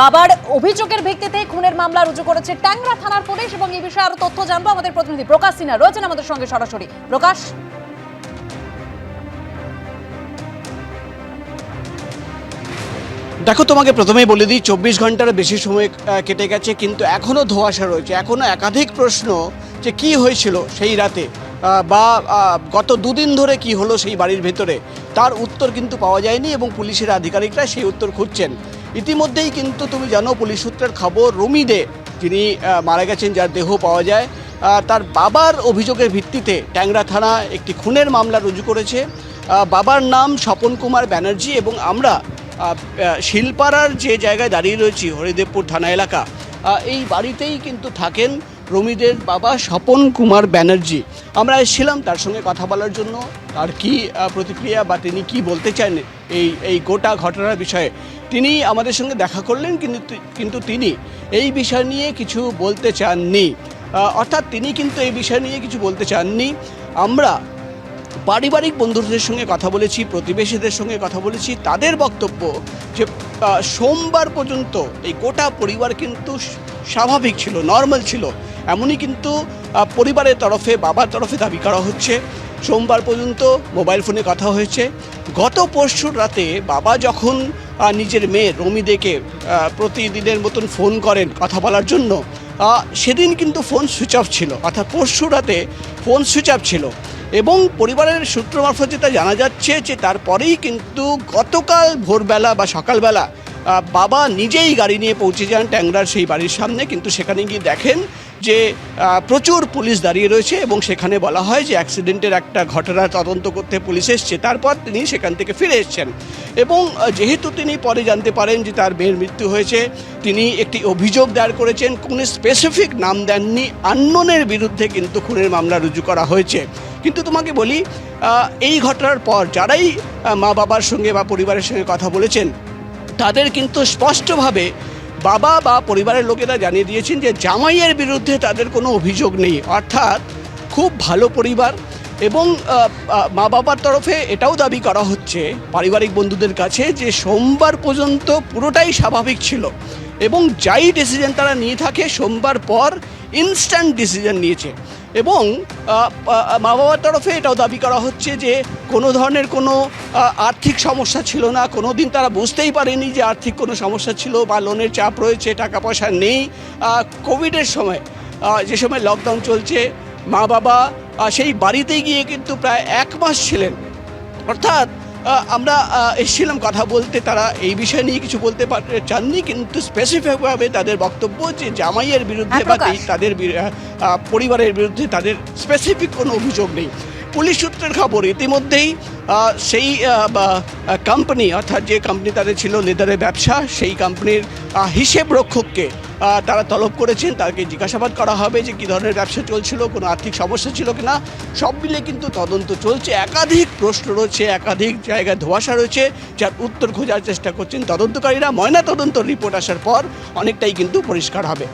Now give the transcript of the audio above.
বাবার অভিযোগের ভিত্তিতে খুনের মামলা রুজু করেছে ট্যাংরা থানার পুলিশ এবং এই বিষয়ে আরও তথ্য জানব আমাদের প্রতিনিধি প্রকাশ সিনহা রয়েছেন আমাদের সঙ্গে সরাসরি। প্রকাশ? দেখো, তোমাকে প্রথমেই বলে দিই, চব্বিশ ঘণ্টার বেশি সময় কেটে গেছে, কিন্তু এখনও ধোঁয়াশা রয়েছে। এখনও একাধিক প্রশ্ন যে কি হয়েছিল সেই রাতে বা গত দুদিন ধরে কি হলো সেই বাড়ির ভেতরে, তার উত্তর কিন্তু পাওয়া যায়নি এবং পুলিশের আধিকারিকরা সেই উত্তর খুঁজছেন। ইতিমধ্যেই কিন্তু তুমি জানো পুলিশ সূত্রের খবর রুমি দে যিনি মারা গেছেন, যার দেহ পাওয়া যায় তার বাবার অভিযোগের ভিত্তিতে ট্যাংরা থানা একটি খুনের মামলা রুজু করেছে। বাবার নাম স্বপন কুমার ব্যানার্জি এবং আমরা শিলপাড়ার যে জায়গায় দাঁড়িয়ে রয়েছি, হরিদেবপুর থানা এলাকা এই বাড়িতেই কিন্তু থাকেন রমিদের বাবা স্বপন কুমার ব্যানার্জি। আমরা এসেছিলাম তার সঙ্গে কথা বলার জন্য আর কি প্রতিক্রিয়া বা তিনি কি বলতে চান এই এই গোটা ঘটনার বিষয়ে। তিনি আমাদের সঙ্গে দেখা করলেন, কিন্তু কিন্তু তিনি এই বিষয় নিয়ে কিছু বলতে চাননি। অর্থাৎ তিনি কিন্তু এই বিষয় নিয়ে কিছু বলতে চাননি। আমরা পারিবারিক বন্ধুদের সঙ্গে কথা বলেছি, প্রতিবেশীদের সঙ্গে কথা বলেছি, তাদের বক্তব্য যে সোমবার পর্যন্ত এই গোটা পরিবার কিন্তু স্বাভাবিক ছিল, নর্মাল ছিল। এমনই কিন্তু পরিবারের তরফে, বাবার তরফে দাবি করা হচ্ছে। সোমবার পর্যন্ত মোবাইল ফোনে কথা হয়েছে। গত পরশুর রাতে বাবা যখন নিজের মেয়ে রমিদেকে প্রতিদিনের মতন ফোন করেন কথা বলার জন্য। সেদিন কিন্তু ফোন সুইচ অফ ছিল, অর্থাৎ পরশু রাতে ফোন সুইচ অফ ছিল। এবং পরিবারের সূত্র মারফত যেটা জানা যাচ্ছে যে তারপরেই কিন্তু গতকাল ভোরবেলা বা সকালবেলা বাবা নিজেই গাড়ি নিয়ে পৌঁছে যান ট্যাংরার সেই বাড়ির সামনে। কিন্তু সেখানে গিয়ে দেখেন যে প্রচুর পুলিশ দাঁড়িয়ে রয়েছে এবং সেখানে বলা হয় যে অ্যাক্সিডেন্টের একটা ঘটনা তদন্ত করতে পুলিশ এসছে। তারপর তিনি সেখান থেকে ফিরে এসছেন। এবং যেহেতু তিনি পরে জানতে পারেন যে তার মেয়ের মৃত্যু হয়েছে, তিনি একটি অভিযোগ দায়ের করেছেন কোনো স্পেসিফিক নাম দেননি আন্ননের বিরুদ্ধে কিন্তু খুনের মামলা রুজু করা হয়েছে। কিন্তু তোমাকে বলি এই ঘটনার পর যারাই মা বাবার সঙ্গে বা পরিবারের সঙ্গে কথা বলেছেন, তাদের কিন্তু স্পষ্টভাবে বাবা বা পরিবারের লোকেরা জানিয়ে দিয়েছেন যে জামাইয়ের বিরুদ্ধে তাদের কোনো অভিযোগ নেই। অর্থাৎ খুব ভালো পরিবার এবং মা বাবার তরফে এটাও দাবি করা হচ্ছে পারিবারিক বন্ধুদের কাছে যে সোমবার পর্যন্ত পুরোটাই স্বাভাবিক ছিল এবং যাই ডিসিশন তারা নিয়ে থাকে, সোমবার পর ইনস্ট্যান্ট ডিসিশন নিয়েছে। এবং মা বাবার তরফে এটাও দাবি করা হচ্ছে যে কোনো ধরনের কোনো আর্থিক সমস্যা ছিল না। কোনো দিন তারা বুঝতেই পারেনি যে আর্থিক কোনো সমস্যা ছিল বা লোনের চাপ রয়েছে টাকা পয়সা নেই কোভিডের সময় যে সময় লকডাউন চলছে মা বাবা সেই বাড়িতে গিয়ে কিন্তু প্রায় এক মাস ছিলেন। অর্থাৎ আমরা এসেছিলাম কথা বলতে তারা এই বিষয় নিয়ে কিছু বলতে পার- চাননি কিন্তু স্পেসিফিকভাবে তাদের বক্তব্য যে জামাইয়ের বিরুদ্ধে হ্যাঁ, বা তাদের আহ, আহ, পরিবারের বিরুদ্ধে তাদের স্পেসিফিক কোনো অভিযোগ নেই। পুলিশ সূত্রের খবর, ইতিমধ্যেই সেই কোম্পানি অর্থাৎ যে কোম্পানি তাদের ছিল লেদারের ব্যবসা, সেই কোম্পানির হিসেব রক্ষককে তারা তলব করেছেন। তাকে জিজ্ঞাসাবাদ করা হবে যে কী ধরনের ব্যবসা চলছিল, কোনো আর্থিক সমস্যা ছিল কিনা। সব মিলে কিন্তু তদন্ত চলছে। একাধিক প্রশ্ন রয়েছে, একাধিক জায়গায় ধোঁয়াশা রয়েছে, যার উত্তর খোঁজার চেষ্টা করছেন তদন্তকারীরা। ময়না তদন্ত রিপোর্ট আসার পর অনেকটাই কিন্তু পরিষ্কার হবে।